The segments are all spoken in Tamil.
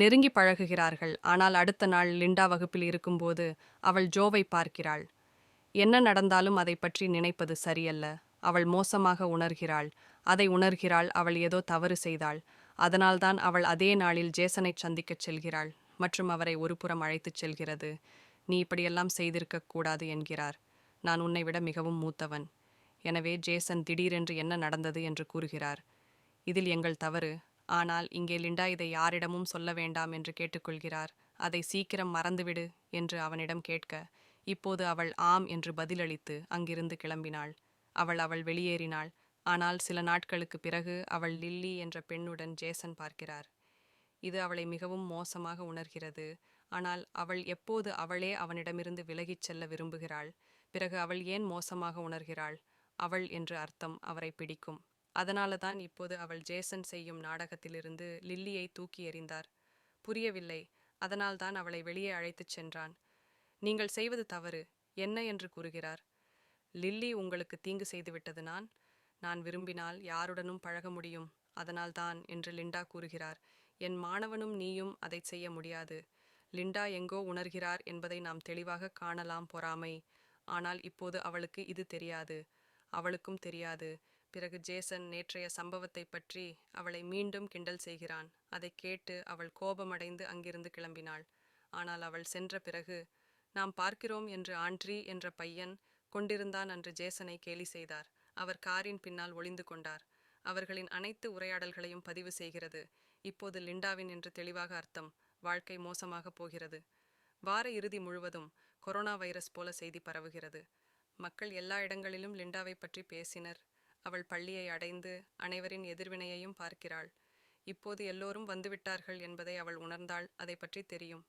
நெருங்கி பழகுகிறார்கள். ஆனால் அடுத்த நாள் லிண்டா வகுப்பில் இருக்கும்போது அவள் ஜோவை பார்க்கிறாள். என்ன நடந்தாலும் அதை பற்றி நினைப்பது சரியல்ல. அவள் மோசமாக உணர்கிறாள். அதை உணர்கிறாள். அவள் ஏதோ தவறு செய்தாள். அதனால்தான் அவள் அதே நாளில் ஜேசனை சந்திக்கச் செல்கிறாள். மற்றும் அவரை ஒருபுறம் அழைத்துச் செல்கிறது. நீ இப்படியெல்லாம் செய்திருக்க கூடாது என்கிறார். நான் உன்னை விட மிகவும் மூத்தவன். எனவே ஜேசன் திடீரென்று என்ன நடந்தது என்று கூறுகிறார். இதில் எங்கள் தவறு. ஆனால் இங்கே லிண்டா இதை யாரிடமும் சொல்ல வேண்டாம் என்று கேட்டுக்கொள்கிறார். அதை சீக்கிரம் மறந்துவிடு என்று அவனிடம் கேட்க இப்போது அவள் ஆம் என்று பதிலளித்து அங்கிருந்து கிளம்பினாள். அவள் அவள் வெளியேறினாள். ஆனால் சில நாட்களுக்கு பிறகு அவள் லில்லி என்ற பெண்ணுடன் ஜேசன் பார்க்கிறார். இது அவளை மிகவும் மோசமாக உணர்கிறது. ஆனால் அவள் எப்போது அவளே அவனிடமிருந்து விலகிச் செல்ல விரும்புகிறாள்? பிறகு அவள் ஏன் மோசமாக உணர்கிறாள்? அவள் என்று அர்த்தம் அவரை பிடிக்கும். அதனால தான் இப்போது அவள் ஜேசன் செய்யும் நாடகத்திலிருந்து லில்லியை தூக்கி எறிந்தார். புரியவில்லை. அதனால்தான் அவளை வெளியே அழைத்துச் சென்றான். நீங்கள் செய்வது தவறு. என்ன என்று கூறுகிறார்? லில்லி உங்களுக்கு தீங்கு செய்துவிட்டது நான்? நான் விரும்பினால் யாருடனும் பழக முடியும். அதனால்தான் என்று லிண்டா கூறுகிறார். என் மாணவனும் நீயும் அதை செய்ய முடியாது. லிண்டா எங்கோ உணர்கிறார் என்பதை நாம் தெளிவாக காணலாம் பொறாமை. ஆனால் இப்போது அவளுக்கு இது தெரியாது. அவளுக்கும் தெரியாது. பிறகு ஜேசன் நேற்றைய சம்பவத்தை பற்றி அவளை மீண்டும் கிண்டல் செய்கிறான். அதை கேட்டு அவள் கோபமடைந்து அங்கிருந்து கிளம்பினாள். ஆனால் அவள் சென்ற பிறகு நாம் பார்க்கிறோம் என்று ஆண்ட்ரி என்ற பையன் கொண்டிருந்தான் அன்று ஜேசனை கேலி செய்தார். அவர் காரின் பின்னால் ஒளிந்து கொண்டார். அவர்களின் அனைத்து உரையாடல்களையும் பதிவு செய்கிறது. இப்போது லிண்டாவின் என்று தெளிவாக அர்த்தம் வாழ்க்கை மோசமாக போகிறது. வார இறுதி முழுவதும் கொரோனா வைரஸ் போல செய்தி பரவுகிறது. மக்கள் எல்லா இடங்களிலும் லிண்டாவை பற்றி பேசினர். அவள் பள்ளியை அடைந்து அனைவரின் எதிர்வினையையும் பார்க்கிறாள். இப்போது எல்லோரும் வந்துவிட்டார்கள் என்பதை அவள் உணர்ந்தாள் அதை பற்றி தெரியும்.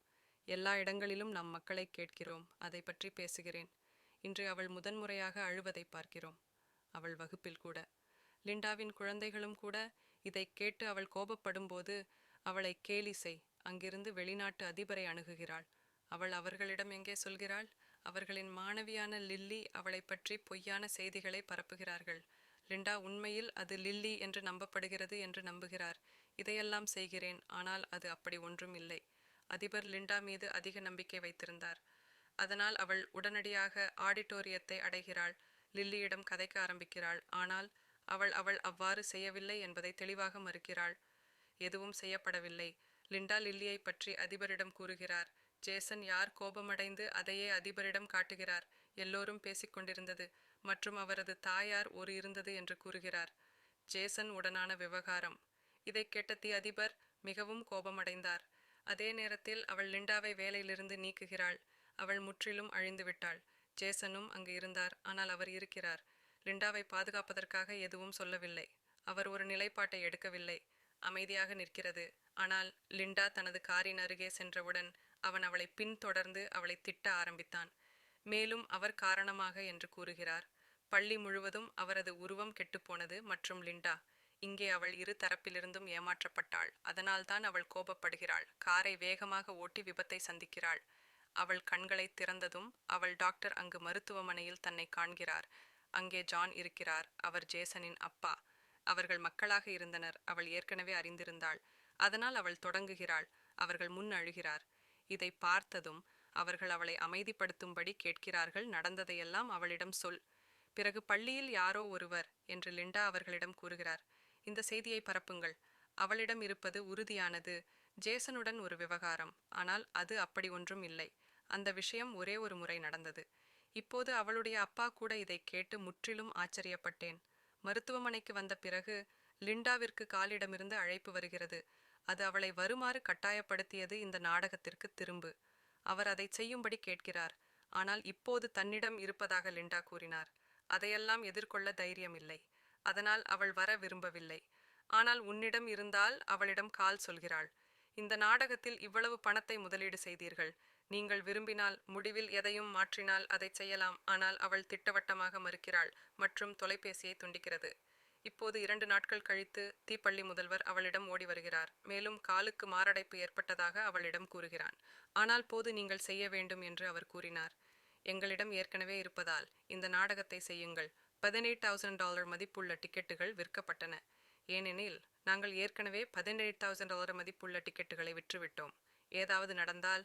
எல்லா இடங்களிலும் நம் மக்களை கேட்கிறோம் அதை பற்றி பேசுகிறேன். இன்று அவள் முதன்முறையாக அழுவதை பார்க்கிறோம். அவள் வகுப்பில் கூட. லிண்டாவின் குழந்தைகளும் கூட இதை கேட்டு அவள் கோபப்படும்போது அவளை கேலி செய் அங்கிருந்து வெளிநாட்டு அதிபரை அணுகுகிறாள். அவள் அவர்களிடம் எங்கே சொல்கிறாள்? அவர்களின் மாணவியான லில்லி அவளை பற்றி பொய்யான செய்திகளை பரப்புகிறார்கள். லிண்டா உண்மையில் அது லில்லி என்று நம்பப்படுகிறது என்று நம்புகிறார். இதையெல்லாம் செய்கிறேன் ஆனால் அது அப்படி ஒன்றும் இல்லை. அதிபர் லிண்டா மீது அதிக நம்பிக்கை வைத்திருந்தார். அதனால் அவள் உடனடியாக ஆடிட்டோரியத்தை அடைகிறாள். லில்லியிடம் கதைக்க ஆரம்பிக்கிறாள். ஆனால் அவள் அவள் அவ்வாறு செய்யவில்லை என்பதை தெளிவாக மறுக்கிறாள். எதுவும் செய்யப்படவில்லை. லிண்டா லில்லியை பற்றி அதிபரிடம் கூறுகிறார். ஜேசன் யார் கோபமடைந்து அதையே அதிபரிடம் காட்டுகிறார். எல்லோரும் பேசிக்கொண்டிருந்தது மற்றும் அவரது தாயார் ஒரு இருந்தது என்று கூறுகிறார். ஜேசன் உடனான விவகாரம். இதை கேட்ட தி அதிபர் மிகவும் கோபமடைந்தார். அதே நேரத்தில் அவள் லிண்டாவை வேலையிலிருந்து நீக்குகிறாள். அவள் முற்றிலும் அழிந்துவிட்டாள். ஜேசனும் அங்கு இருந்தார். ஆனால் அவர் இருக்கிறார். லிண்டாவை பாதுகாப்பதற்காக எதுவும் சொல்லவில்லை. அவர் ஒரு நிலைப்பாட்டை எடுக்கவில்லை. அமைதியாக நிற்கிறது. ஆனால் லிண்டா தனது காரின் அருகே சென்றவுடன் அவன் அவளை பின்தொடர்ந்து அவளை திட்ட ஆரம்பித்தான். மேலும் அவர் காரணமாக என்று கூறுகிறார். பள்ளி முழுவதும் அவரது உருவம் கெட்டுப்போனது மற்றும் லிண்டா இங்கே அவள் இரு தரப்பிலிருந்தும் ஏமாற்றப்பட்டாள். அதனால்தான் அவள் கோபப்படுகிறாள். காரை வேகமாக ஓட்டி விபத்தை சந்திக்கிறாள். அவள் கண்களை திறந்ததும் அவள் டாக்டர் அங்கு மருத்துவமனையில் தன்னை காண்கிறார். அங்கே ஜான் இருக்கிறார். அவர் ஜேசனின் அப்பா. அவர்கள் மக்களாக இருந்தனர். அவள் ஏற்கனவே அறிந்திருந்தாள். அதனால் அவள் தொடங்குகிறாள். அவர்கள் முன் அழுகிறார். இதை பார்த்ததும் அவர்கள் அவளை அமைதிப்படுத்தும்படி கேட்கிறார்கள். நடந்ததையெல்லாம் அவளிடம் சொல். பிறகு பள்ளியில் யாரோ ஒருவர் என்று லிண்டா அவர்களிடம் கூறுகிறார். இந்த செய்தியை பரப்புங்கள். அவளிடம் இருப்பது உறுதியானது. ஜேசனுடன் ஒரு விவகாரம். ஆனால் அது அப்படி ஒன்றும் இல்லை. அந்த விஷயம் ஒரே ஒரு முறை நடந்தது. இப்போது அவளுடைய அப்பா கூட இதை கேட்டு முற்றிலும் ஆச்சரியப்பட்டேன். மருத்துவமனைக்கு வந்த பிறகு லிண்டாவிற்கு காலிடமிருந்து அழைப்பு வருகிறது. அது அவளை வருமாறு கட்டாயப்படுத்தியது இந்த நாடகத்திற்கு திரும்பு. அவர் அதை செய்யும்படி கேட்கிறார். ஆனால் இப்போது தன்னிடம் இருப்பதாக லிண்டா கூறினார். அதையெல்லாம் எதிர்கொள்ள தைரியம் இல்லை அதனால் அவள் வர விரும்பவில்லை. ஆனால் உன்னிடம் இருந்தால் அவளிடம் கால் சொல்கிறாள். இந்த நாடகத்தில் இவ்வளவு பணத்தை முதலீடு செய்தீர்கள். நீங்கள் விரும்பினால் முடிவில் எதையும் மாற்றினால் அதை செய்யலாம். ஆனால் அவள் திட்டவட்டமாக மறுக்கிறாள் மற்றும் தொலைபேசியை துண்டிக்கிறது. இப்போது இரண்டு நாட்கள் கழித்து தீப்பள்ளி முதல்வர் அவளிடம் ஓடி வருகிறார். மேலும் காலுக்கு மாரடைப்பு ஏற்பட்டதாக அவளிடம் கூறுகிறான். ஆனால் போது நீங்கள் செய்ய வேண்டும் என்று அவர் கூறினார். எங்களிடம் ஏற்கனவே இருப்பதால் இந்த நாடகத்தை செய்யுங்கள். பதினெயிட் தௌசண்ட் டாலர் மதிப்புள்ள டிக்கெட்டுகள் விற்கப்பட்டன. ஏனெனில் நாங்கள் ஏற்கனவே பதினேழு தௌசண்ட் டாலர் மதிப்புள்ள டிக்கெட்டுகளை விற்றுவிட்டோம். ஏதாவது நடந்தால்